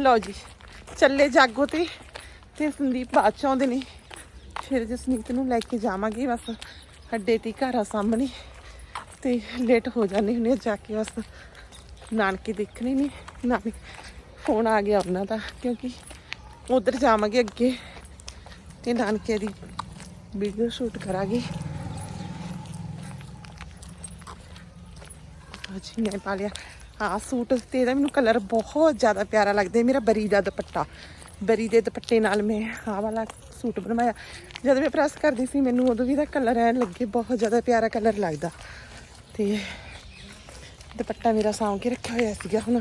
ਲਓ ਜੀ, ਚੱਲੇ ਜਾਗੋ ਤੇ ਤੇ ਸੰਦੀਪ ਬਾਅਦ ਚ ਆਉਂਦੇ ਨੇ। ਫਿਰ ਜਸਨੀਤ ਨੂੰ ਲੈ ਕੇ ਜਾਵਾਂਗੇ, ਬਸ ਅੱਡੇ ਤੇ ਹੀ ਘਰ ਆ ਸਾਹਮਣੇ। ਤੇ ਲੇਟ ਹੋ ਜਾਂਦੇ ਹੁੰਦੇ ਆ ਜਾ ਕੇ, ਬਸ ਨਾਨਕੇ ਦੇਖਣੇ ਨਹੀਂ ਨਾਨਕ ਫੋਨ ਆ ਗਿਆ ਉਹਨਾਂ ਦਾ, ਕਿਉਂਕਿ ਉਧਰ ਜਾਵਾਂਗੇ ਅੱਗੇ, ਤੇ ਨਾਨਕੇ ਦੀ ਵੀਡੀਓ ਸ਼ੂਟ ਕਰਾਂਗੇ। ਅੱਜ ਮੈਂ ਪਾ ਲਿਆ। ਆ ਸੂਟ ਤੇ ਇਹਦਾ ਮੈਨੂੰ ਕਲਰ ਬਹੁਤ ਜ਼ਿਆਦਾ ਪਿਆਰਾ ਲੱਗਦਾ ਹੈ, ਮੇਰਾ ਬਰੀ ਦਾ ਦੁਪੱਟਾ। ਬਰੀ ਦੇ ਦੁਪੱਟੇ ਨਾਲ ਮੈਂ ਆਹ ਵਾਲਾ ਸੂਟ ਬਣਵਾਇਆ। ਜਦ ਮੈਂ ਪ੍ਰੈਸ ਕਰਦੀ ਸੀ, ਮੈਨੂੰ ਉਦੋਂ ਵੀ ਦਾ ਕਲਰ ਐ ਲੱਗੇ, ਬਹੁਤ ਜ਼ਿਆਦਾ ਪਿਆਰਾ ਕਲਰ ਲੱਗਦਾ। ਤੇ ਦੁਪੱਟਾ ਮੇਰਾ ਸਾਂਭ ਕੇ ਰੱਖਿਆ ਹੋਇਆ ਸੀਗਾ, ਹੁਣ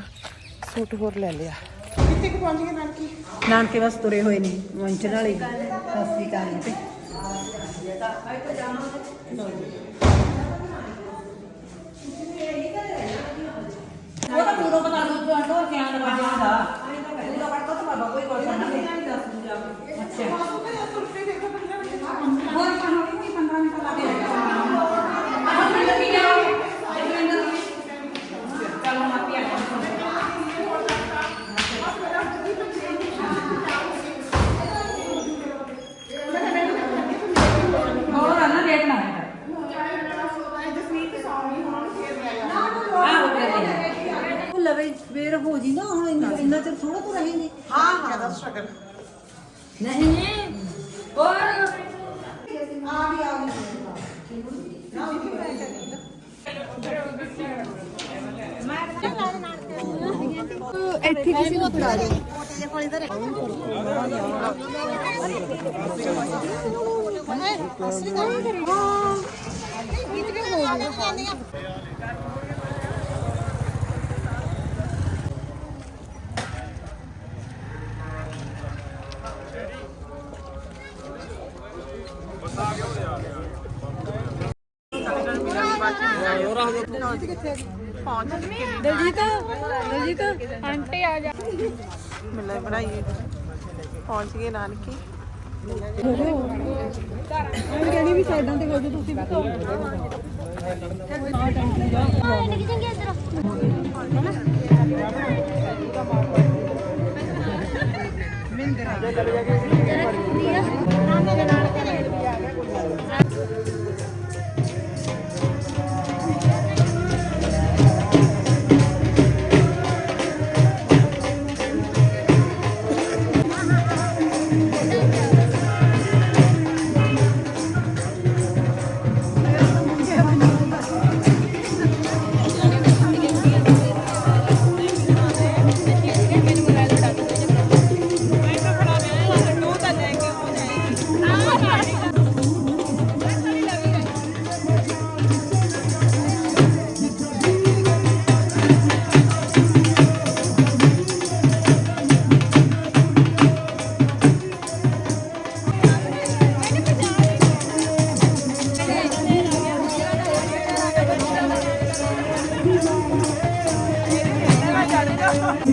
ਸੂਟ ਹੋਰ ਲੈ ਲਿਆ। ਕਿੱਥੇ ਕੁ ਪਹੁੰਚ ਗਏ ਨਾਨਕੀ? ਨਾਨਕੇ ਬਸ ਤੁਰੇ ਹੋਏ ਨੇ ਮੰਚਨ ਵਾਲੇ। ਸਤਿ ਸ੍ਰੀ ਅਕਾਲ ਜੀ ਉਹ ਤਾਂ ਪੂਰਾ ਪਤਾ ਨਹੀਂ ਤੂੰ ਅੰਦਰ ਕਿਆਂ ਦਾ ਵਜੇ ਦਾ ਪੂਰਾ ਪੜਤਾ ਤਾਂ ਬਾਬਾ ਕੋਈ ਕੋਈ ਨਾ ਅੱਛਾ ਹੋਰ ਕੋਈ 15 ਮਿੰਟ ਲਾ ਦੇ ਆਹ ਮਿੰਟ ਵੀ ਆ ਚਲੋ ਮਾਪੀ ਆ ਹੋਰ ਆ ਨਾ ਲੇਟ ਨਾ ਹੋਇਆ ਉਹ ਲਵੇ ਸਵੇਰ ਹੋ ਜੀ ਨਾ ਹੁਣ ਇੰਨਾ ਇੰਨਾ ਚਿਰ ਥੋੜਾ ਤੋਂ ਰਹੇਂਗੇ ਹਾਂ ਹਾਂ ਦਾ ਸਟਰਗਲ ਨਹੀਂ। ਹੋਰ? ਇੱਥੇ ਕਿਸੇ ਨੂੰ ਫੜਾ ਦੇ ਪਹੁੰਚ ਚੁੱਕੇ ਨੇ ਦਲਜੀਤ ਦਲਜੀਤ ਆਂਟੀ ਆ ਜਾ। ਮਿਲੇ ਬਣਾਈਏ। ਪਹੁੰਚ ਗਏ ਨਾਨਕੀ। ਮੈਂ ਕਹਿੰਦੀ ਵੀ ਸਾਈਡਾਂ ਤੇ ਹੋ ਜਾ ਤੁਸੀਂ ਵੀ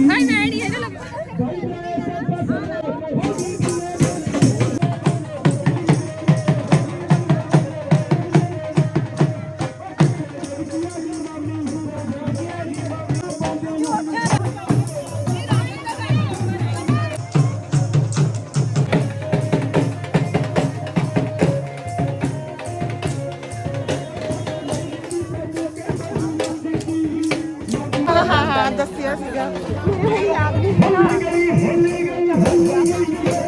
ਹਾਂ ਸੀਗਾ। ਮੈਨੂੰ ਯਾਦ ਨਹੀਂ ਹੈ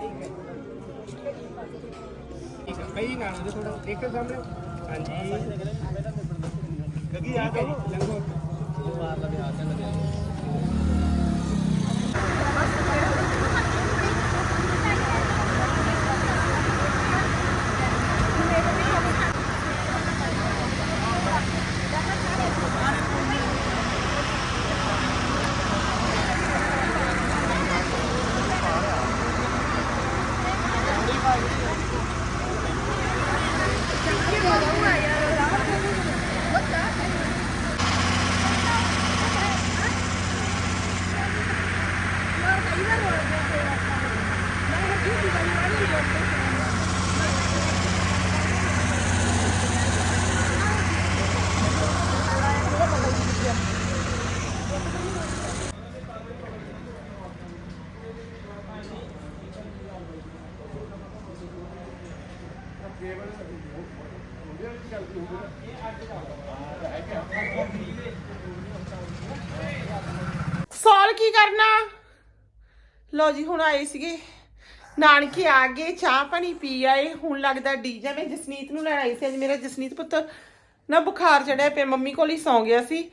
ਠੀਕ ਕਈ ਨਾਲ ਥੋੜਾ ਇੱਕ ਸਾਹਮਣੇ। ਹਾਂਜੀ। ਆ ਕੇ ਲੰਗੋ ਮਾਰ ਲਵੇ ਆ ਕੇ ਲਵੇ ਸੌਲ ਕੀ ਕਰਨਾ? ਲੋ ਜੀ, ਹੁਣ ਆਏ ਸੀਗੇ। ਨਾਨਕੇ ਆ ਗਏ, ਚਾਹ ਪਾਣੀ ਪੀ ਆਏ। ਹੁਣ ਲੱਗਦਾ ਡੀਜੇ ਮੈਂ ਜਸਨੀਤ ਨੂੰ ਲੈਣ ਆਈ ਸੀ। ਅੱਜ ਮੇਰਾ ਜਸਨੀਤ ਪੁੱਤ ਨਾ ਬੁਖਾਰ ਚੜਿਆ ਪਿਆ। ਮੰਮੀ ਕੋਲ ਹੀ ਸੌਂ ਗਿਆ ਸੀ।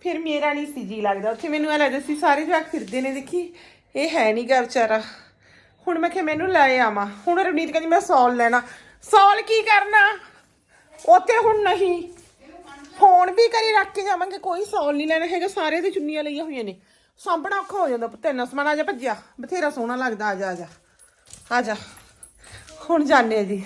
ਫਿਰ ਮੇਰਾ ਨਹੀਂ ਸੀ ਜੀ ਲੱਗਦਾ। ਉੱਥੇ ਮੈਨੂੰ ਇਹ ਲੱਗਦਾ ਸੀ, ਸਾਰੇ ਜਵਾਕ ਫਿਰਦੇ ਨੇ। ਦੇਖੀ, ਇਹ ਹੈ ਨਹੀਂ ਗਾ ਵਿਚਾਰਾ। ਹੁਣ ਮੈਂ ਕਿਹਾ, ਮੈਨੂੰ ਲੈ ਆਵਾਂ। ਹੁਣ ਰਵਨੀਤ ਕਹਿੰਦੀ, ਮੈਂ ਸੌਲ ਲੈਣਾ। ਸੌਲ ਕੀ ਕਰਨਾ? ਉੱਥੇ ਹੁਣ ਨਹੀਂ। ਫੋਨ ਵੀ ਕਰੀ ਰੱਖ ਕੇ ਜਾਵਾਂਗੇ, ਕੋਈ ਸੌਲ ਨਹੀਂ ਲੈਣਾ ਹੈਗਾ ਸਾਰੇ ਤੇ ਚੁੰਨੀਆਂ ਲਈਆਂ ਹੋਈਆਂ ਨੇ। ਸਾਂਭਣਾ ਔਖਾ ਹੋ ਜਾਂਦਾ, ਪੁੱਤ, ਇੰਨਾ ਸਮਾਨ ਆ ਜਾ ਭੱਜਿਆ, ਬਥੇਰਾ ਸੋਹਣਾ ਲੱਗਦਾ, ਆ ਜਾ ਆ ਜਾ ਆ ਜਾ। ਹੁਣ ਜਾਣੇ ਜੀ।